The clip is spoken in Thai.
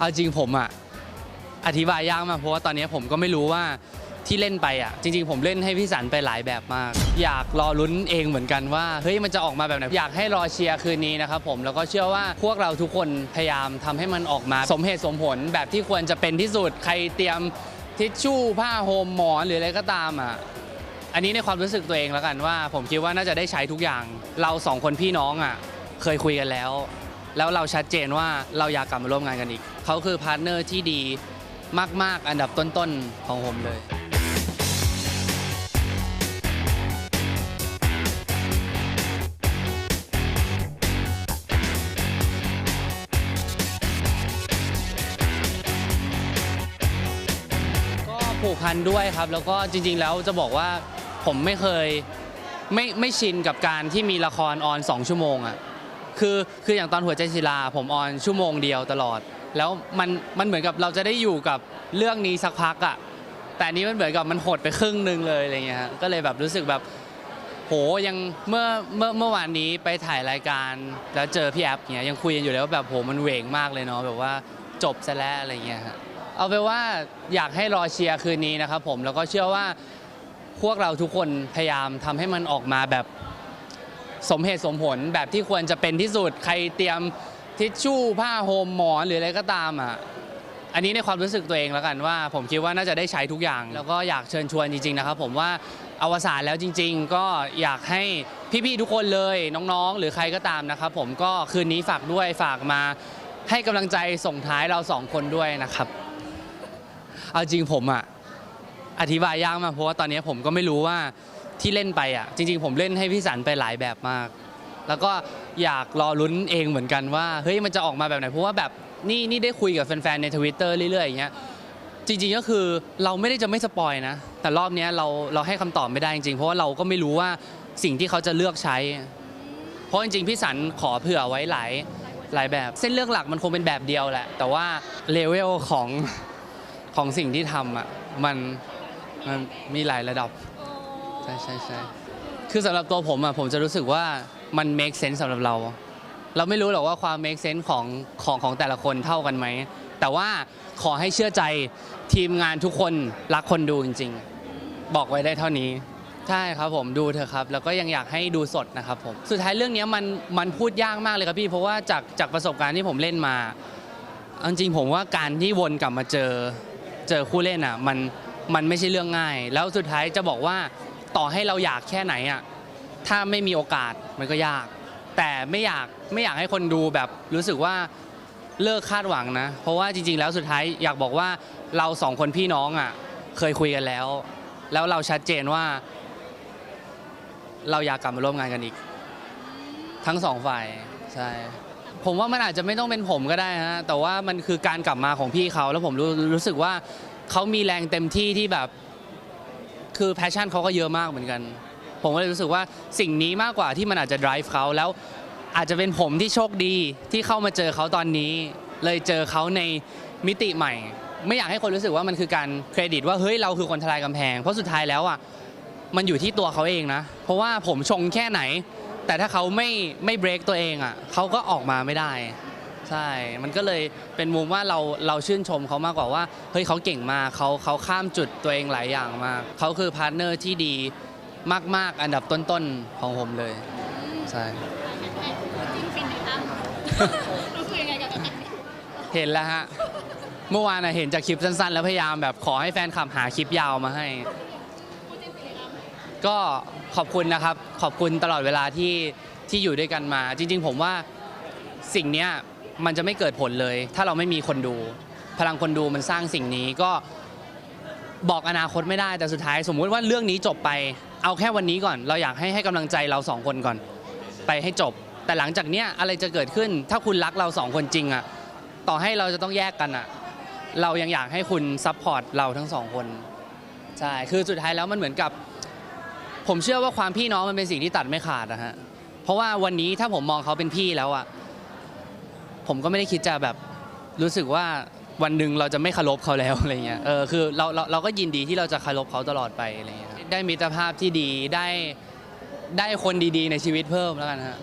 เอาจริงผมอะอธิบายยากมากเพราะว่าตอนนี้ผมก็ไม่รู้ว่าที่เล่นไปอะจริง ๆ ผมเล่นให้พี่สันไปหลายแบบมาก อยากรอลุ้นเองเหมือนกันว่าเฮ้ยมันจะออกมาแบบไหนอยากให้รอเชียร์คืนนี้นะครับผมแล้วก็เชื่อว่าพวกเราทุกคนพยายามทำให้มันออกมา สมเหตุสมผลแบบที่ควรจะเป็นที่สุดใครเตรียมทิชชู่ผ้าโฮมหมอนหรืออะไรก็ตามอะอันนี้ในความรู้สึกตัวเองแล้วกันว่า ผมคิดว่าน่าจะได้ใช้ทุกอย่าง เราสองคนพี่น้องอะเคยคุยกันแล้ว แล้วเราชัดเจนว่าเราอยากกลับมาร่วมงานกันอีก เขาคือพาร์ทเนอร์ที่ดีมาก ๆ อันดับต้น ๆ ของผมเลย ก็ผูกพันด้วยครับ แล้วก็จริง ๆ แล้วจะบอกว่าผมไม่เคยไม่ไม่ชินกับการที่มีละครออน 2 ชั่วโมงอะ่ะ คือคืออย่างตอนหัวใจศิลาผมออนชั่วโมงเดียวตลอด แล้วมันมันเหมือนกับเราจะได้อยู่กับเรื่องนี้สักพักอะ่ะแต่อันนี้มันเหมือนกับมันหดไปครึ่งหนึ่งเลยอะไรเงี้ยฮะก็เลยแบบรู้สึกแบบโหยังเมื่อเมื่อเมื่อวานนี้ไปถ่ายรายการแล้วเจอพี่แอฟเนี้ยยังคุยกันอยู่เลยว่าแบบโหมันเหวงมากเลยเนาะแบบว่าจบซะแล้วอะไรเงี้ยฮะเอาไปนว่าอยากให้รอเชียร์คืนนี้นะครับผมแล้วก็เชื่อว่าพวกเราทุกคนพยายามทำให้มันออกมาแบบ สมเหตุสมผลแบบที่ควรจะเป็นที่สุด ใครเตรียมทิชชู่ผ้าโฮมหมอนหรืออะไรก็ตามอะอันนี้ในความรู้สึกตัวเองแล้วกันว่า ผมคิดว่าน่าจะได้ใช้ทุกอย่าง แล้วก็อยากเชิญชวนจริงๆนะครับ ผมว่าอวสานแล้วจริง ๆ ก็อยากให้พี่ๆทุกคนเลยน้องๆ หรือใครก็ตามนะครับผมก็คืนนี้ฝากด้วยฝากมาให้กำลังใจส่งท้ายเราสองคนด้วยนะครับ เอาจริงผมอะอธิบายยากมากเพราะว่าตอนนี้ผมก็ไม่รู้ว่า ที่เล่นไปอะจริง ๆ ผมเล่นให้พี่สันไปหลายแบบมาก แล้วก็อยากรอลุ้นเองเหมือนกันว่าเฮ้ยมันจะออกมาแบบไหนเพราะว่าแบบนี่นี่ได้คุยกับแฟนๆในทวิตเตอร์เรื่อยๆอย่างเงี้ยจริงๆก็คือเราไม่ได้จะไม่สปอยนะ แต่รอบนี้เราเราให้คำตอบไม่ได้จริงๆ เพราะว่าเราก็ไม่รู้ว่าสิ่งที่เขาจะเลือกใช้ เพราะจริงๆ พี่สันขอเผื่อไว้หลายหลายแบบ เส้นเรื่องหลักมันคงเป็นแบบเดียวแหละ แต่ว่าเลเวลของของสิ่งที่ทำอะมันมันมีหลายระดับ ใช่ใช่ใช่คือสำหรับตัวผมอะผมจะรู้สึกว่ามัน make sense สำหรับเรา เราไม่รู้หรอกว่าความ make sense ของของของแต่ละคนเท่ากันไหม แต่ว่าขอให้เชื่อใจทีมงานทุกคนรักคนดูจริง ๆ บอกไว้ได้เท่านี้ ใช่ครับผมดูเถอะครับ แล้วก็ยังอยากให้ดูสดนะครับผมสุดท้ายเรื่องนี้มันมันพูดยากมากเลยครับพี่เพราะว่าจากจากประสบการณ์ที่ผมเล่นมาเอาจริงๆผมว่าการที่วนกลับมาเจอเจอคู่เล่นอะมันมันไม่ใช่เรื่องง่าย แล้วสุดท้ายจะบอกว่า ต่อให้เราอยากแค่ไหนอะถ้าไม่มีโอกาสมันก็ยาก แต่ไม่อยากไม่อยากให้คนดูแบบรู้สึกว่าเลิกคาดหวังนะ เพราะว่าจริง ๆ แล้วสุดท้ายอยากบอกว่าเราสองคนพี่น้องอะเคยคุยกันแล้ว แล้วเราชัดเจนว่า เราอยากกลับมาร่วมงานกันอีก ทั้งสองฝ่ายใช่ผมว่ามันอาจจะไม่ต้องเป็นผมก็ได้ฮะแต่ว่ามันคือการกลับมาของพี่เขาแล้วผมรู้รู้สึกว่าเขามีแรงเต็มที่ที่แบบ คือแพชชั่นเขาก็เยอะมากเหมือนกัน ผมก็เลยรู้สึกว่าสิ่งนี้มากกว่าที่มันอาจจะ drive เขาแล้วอาจจะเป็นผมที่โชคดีที่เข้ามาเจอเขาตอนนี้ เลยเจอเขาในมิติใหม่ ไม่อยากให้คนรู้สึกว่ามันคือการเครดิตว่าเฮ้ยเราคือคนทลายกำแพง เพราะสุดท้ายแล้วอะมันอยู่ที่ตัวเขาเองนะ เพราะว่าผมชงแค่ไหน แต่ถ้าเขาไม่ไม่เบรกตัวเองอะเขาก็ออกมาไม่ได้ ใช่ มันก็เลยเป็นมุมว่าเราเราชื่นชมเขามากกว่าว่า เฮ้ยเขาเก่งมากเขาเขาข้ามจุดตัวเองหลายอย่างมากเขาคือพาร์ทเนอร์ที่ดีมาก ๆ อันดับต้นๆของผมเลย ใช่จิ้นฟินในตั้มรู้สึกยังไงกับอันนี้เห็นแล้วฮะ เมื่อวานน่ะเห็นจากคลิปสั้น ๆ แล้วพยายามแบบขอให้แฟนคลับหาคลิปยาวมาให้พูดจิ้นฟินในตั้มก็ขอบคุณนะครับ ขอบคุณตลอดเวลาที่ที่อยู่ด้วยกันมา จริง ๆ ผมว่าสิ่งเนี้ย มันจะไม่เกิดผลเลย ถ้าเราไม่มีคนดู พลังคนดูมันสร้างสิ่งนี้ก็บอกอนาคตไม่ได้แต่สุดท้าย สมมุติว่าเรื่องนี้จบไปเอาแค่วันนี้ก่อน เราอยากให้ให้กำลังใจเราสองคนก่อน ไปให้จบ แต่หลังจากเนี้ยอะไรจะเกิดขึ้น ถ้าคุณรักเราสองคนจริงอะต่อให้เราจะต้องแยกกันอะเรายังอยากให้คุณซัพพอร์ตเราทั้งสองคนใช่คือสุดท้ายแล้วมันเหมือนกับ ผมเชื่อว่าความพี่น้องมันเป็นสิ่งที่ตัดไม่ขาดนะฮะเพราะว่าวันนี้ถ้าผมมองเขาเป็นพี่แล้วอะ ผมก็ไม่ได้คิดจะแบบรู้สึกว่าวันหนึ่งเราจะไม่เคารพเขาแล้วอะไรเงี้ยเออคือเราเราเราก็ยินดีที่เราจะเคารพเขาตลอดไปอะไรเงี้ยได้มิตรภาพที่ดีได้ได้คนดีๆในชีวิตเพิ่มแล้วกันฮะ